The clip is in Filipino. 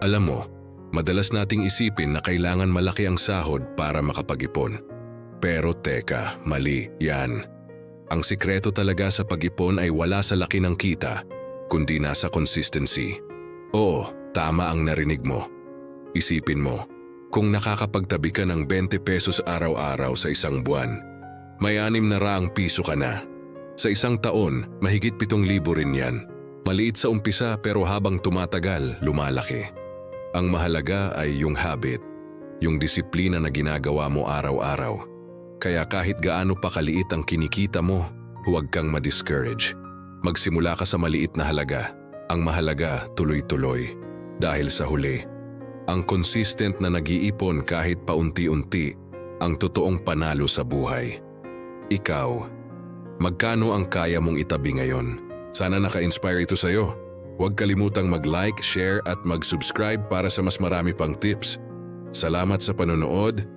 Alam mo, madalas nating isipin na kailangan malaki ang sahod para makapag-ipon. Pero teka, mali yan. Ang sikreto talaga sa pag-ipon ay wala sa laki ng kita, kundi nasa consistency. Oo, tama ang narinig mo. Isipin mo, kung nakakapagtabi ka ng 20 pesos araw-araw sa isang buwan, may anim na raang piso ka na. Sa isang taon, mahigit 7,000 rin yan. Maliit sa umpisa pero habang tumatagal, lumalaki. Ang mahalaga ay yung habit, yung disiplina na ginagawa mo araw-araw. Kaya kahit gaano pa kaliit ang kinikita mo, huwag kang ma-discourage. Magsimula ka sa maliit na halaga. Ang mahalaga, tuloy-tuloy. Dahil sa huli, ang consistent na nag-iipon kahit paunti-unti ang totoong panalo sa buhay. Ikaw, magkano ang kaya mong itabi ngayon? Sana naka-inspire ito sa'yo. Huwag kalimutang mag-like, share at mag-subscribe para sa mas marami pang tips. Salamat sa panonood